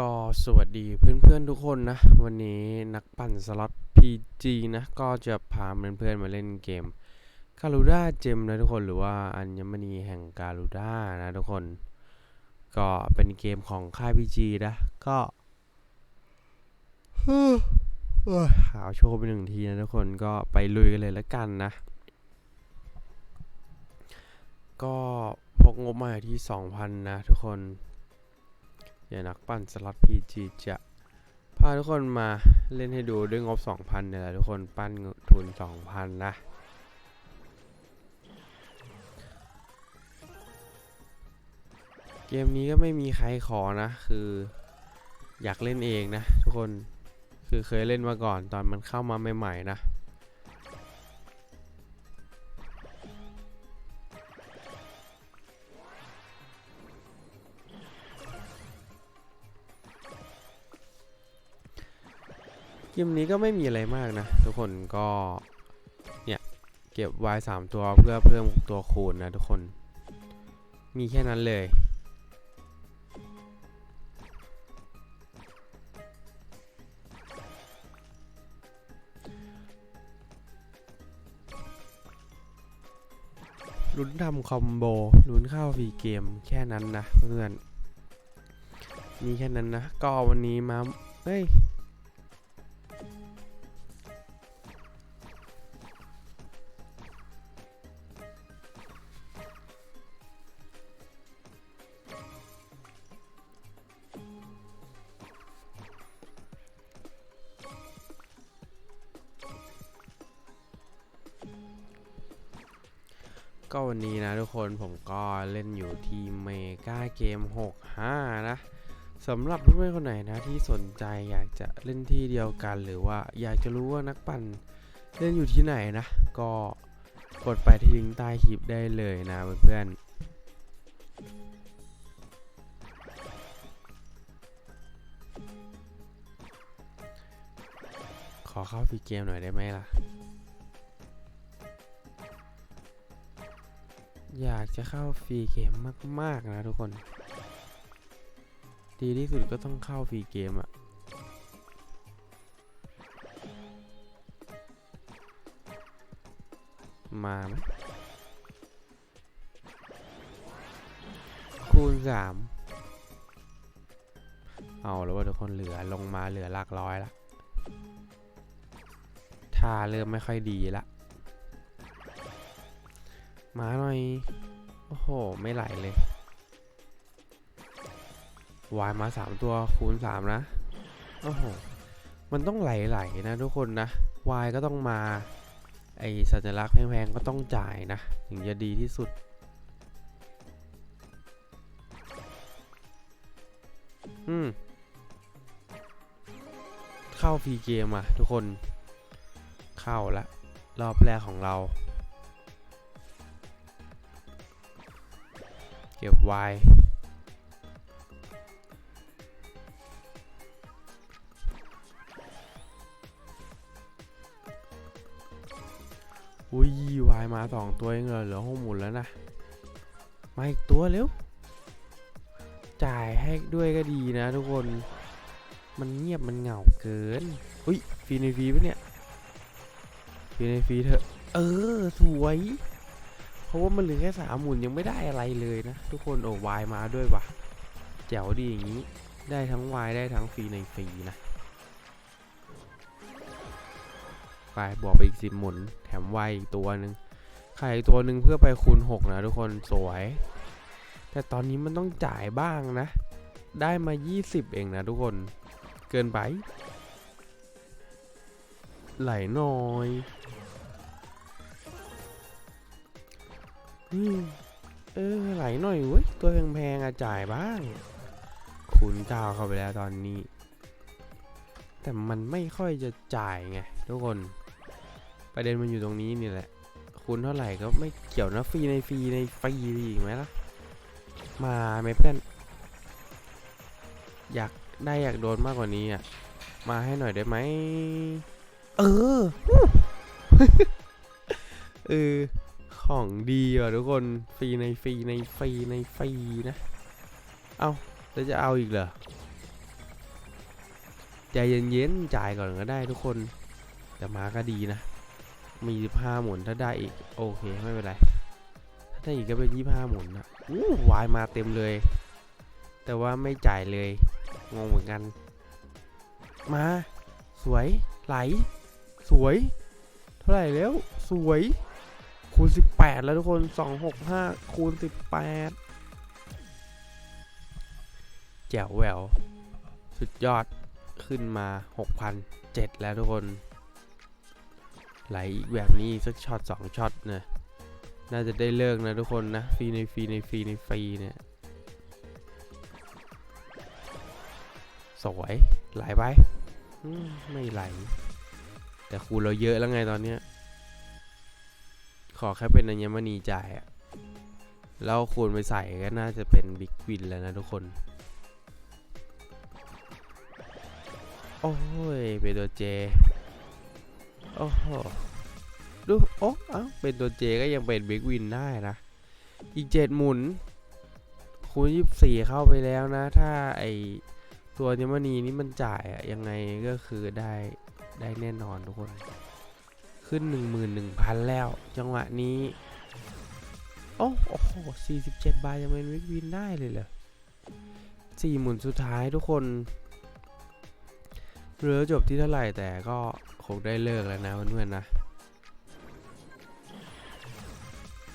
ก็สวัสดีเพื่อนๆทุกคนนะ วันนี้นักปั่นสล็อต PG นะ ก็จะพาเพื่อนๆมาเล่นเกมกาลูด้าเจมนะทุกคนหรือว่าอัญมณีแห่งกาลูด้านะทุกคน ก็เป็นเกมของค่าย PG นะ ก็เอ้ยหาวโชว์ไปหนึ่งทีนะทุกคนก็ไปลุยกันเลยแล้วกันนะ ก็พกงบมาที่ 2,000 นะทุกคน ดี๋ยวนักปั่นสล็อต PG จะพาทุกคนมาเล่นให้ดูด้วยงบ 2,000เนี่ยแหละทุกคนปั้นทุน 2,000 นะเกมนี้ก็ไม่มีใครขอนะ คืออยากเล่นเองนะ ทุกคนคือเคยเล่นมาก่อนตอนมันเข้ามาใหม่ๆนะ เกมนี้ก็ไม่มีอะไรมากนะ ทุกคนก็เนี่ยเก็บวายสามตัวเพื่อเพิ่มตัวคูณนะทุกคน มีแค่นั้นเลยลุ้นทำคอมโบลุ้นเข้าฟรีเกมแค่นั้นนะเพื่อนมีแค่นั้นนะ ก็วันนี้มาเฮ้ย ก็วันนี้นะทุกคนผมก็เล่นอยู่ที่เมกาเกม 65 นะสำหรับเพื่อนๆคนไหนนะที่สนใจอยากจะเล่นที่เดียวกัน หรือว่าอยากจะรู้ว่านักปั่นเล่นอยู่ที่ไหนนะ ก็กดไปที่ลิงก์ใต้คลิปได้เลยนะเพื่อนๆขอเข้าฟรีเกมหน่อยได้ไหมล่ะ อยากจะเข้าฟรีเกมมาก ๆ นะทุกคน ดีที่สุดก็ต้องเข้าฟรีเกมอะมาไหมคูณสามเอาแล้วว่าทุกคนเหลือลงมาเหลือหลักร้อยละท่าเริ่มไม่ค่อยดีละ มาหน่อย โอ้โห ไม่ไหลเลยวายมาสามตัวคูณสามนะ โอ้โห มันต้องไหลๆนะทุกคนนะวายก็ต้องมา ไอสัญลักษณ์แพงๆก็ต้องจ่ายนะ ถึงจะดีที่สุดอืมเข้าฟรีเกมอะทุกคน เข้าละรอบแรกของเรา ก็บไว้อุ้ยวายมาสองตัวเองเหรอเหลือหกหมุนแล้วนะ มาอีกตัวเร็ว จ่ายให้ด้วยก็ดีนะทุกคน มันเงียบมันเหงาเกิน อุ้ย ฟีในฟีปะเนี่ย ฟีในฟีเถอะ เออ สวย ราะว่ามันเหลือแค่สามหมุนยังไม่ได้อะไรเลยนะ ทุกคนโอ้วายมาด้วยวะแจ๋วดีอย่างนี้ ได้ทั้งวายได้ทั้งฟรีในฟรีนะไปบวกไปอีกสิบหมุน แถมวายอีกตัวหนึ่งไขายอีกตัวหนึ่งเพื่อไปคูณหกนะทุกคนสวย แต่ตอนนี้มันต้องจ่ายบ้างนะ ได้มา 20 เองนะทุกคน เกินไป ไหลน่อย อืมเออไหลหน่อยเว้ยตัวแพงๆอะจ่ายบ้าง คูณเก้าเข้าไปแล้วตอนนี้ แต่มันไม่ค่อยจะจ่ายไงทุกคน ประเด็นมันอยู่ตรงนี้นี่แหละ คูณเท่าไหร่ก็ไม่เกี่ยวนะฟรีในฟรีในฟรีอีกไหมล่ะ มาไหมเพื่อนอยากได้อยากโดนมากกว่านี้อะ มาให้หน่อยได้ไหม เออ เออ ของดีว่ะทุกคนฟรีในฟรีในฟรีในฟรีนะ เอาแล้วจะเอาอีกเหรอใจเย็นๆจ่ายก่อนก็ได้ทุกคน แต่มาก็ดีนะ มี15หมุนถ้าได้อีก โอเคไม่เป็นไร ถ้าได้อีกก็เป็น25หมุนนะอู้วายมาเต็มเลย แต่ว่าไม่จ่ายเลยงงเหมือนกัน มา สวยไหล สวย เท่าไหร่แล้ว สวย คูณ 18 แล้วทุกคน 265 คูณ 18 แจ๋วแหวว สุดยอดขึ้นมา 6,007 แล้วทุกคน ไหลอีกแบบนี้สักช็อตสองช็อตนะน่าจะได้เลิกนะทุกคนนะ ฟรีในฟรีในฟรีในฟรีเนี่ย สวย ไหลไป ไม่ไหล แต่คูณเราเยอะแล้วไงตอนเนี้ย ขอแค่เป็นอัญมณีจ่ายอะแล้วคูณไปใส่ก็น่าจะเป็นบิ๊กวินแล้วนะทุกคน โอ้ยเป็นตัวเจ โอ้โห ดูโอ้เอ้าเป็นตัวเจก็ยังเป็นบิ๊กวินได้นะ อีกเจ็ดหมุน คูณยี่สี่เข้าไปแล้วนะ ถ้าไอตัวอัญมณีนี่มันจ่ายอะยังไงก็คือได้ได้แน่นอนทุกคน ขึ้นหนึ่งหมื่นหนึ่งพันแล้ว จังหวะนี้โอ้โหสี่สิบเจ็ดบาทยังเป็นบิ๊กวินได้เลยเหรอสี่หมุนสุดท้ายทุกคนเรือจบที่เท่าไหร่แต่ก็คงได้เลิกแล้วนะเพื่อนๆนะ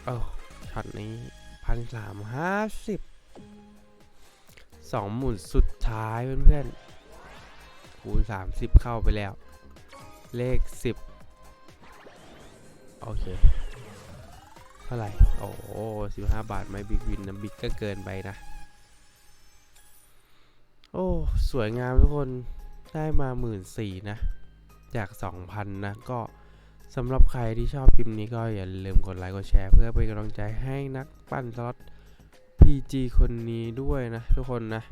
โอ้ช็อตนี้พันสามห้าสิบสองหมุนสุดท้ายเพื่อนๆคูณสามสิบเข้าไปแล้ว เลขสิบ โอเค เท่าไหร่ โอ้สิบห้าบาทไหมบิ๊กวินนะบิ๊กก็เกินไปนะ โอ้ สวยงามทุกคนได้มาหมื่นสี่นะ จาก2,000นะก็สำหรับใครที่ชอบคลิปนี้ก็อย่าลืมกดไลค์กดแชร์เพื่อเป็นกำลังใจให้นักปั้นสล็อต PG คนนี้ด้วยนะ ทุกคนนะ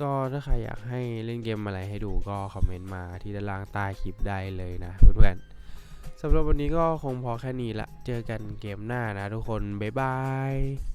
ก็ถ้าใครอยากให้เล่นเกมอะไรให้ดูก็คอมเมนต์มาที่ด้านล่างใต้คลิปได้เลยนะเพื่อนๆ สำหรับวันนี้ก็คงพอแค่นี้ละ เจอกันเกมหน้านะทุกคน บ๊ายบาย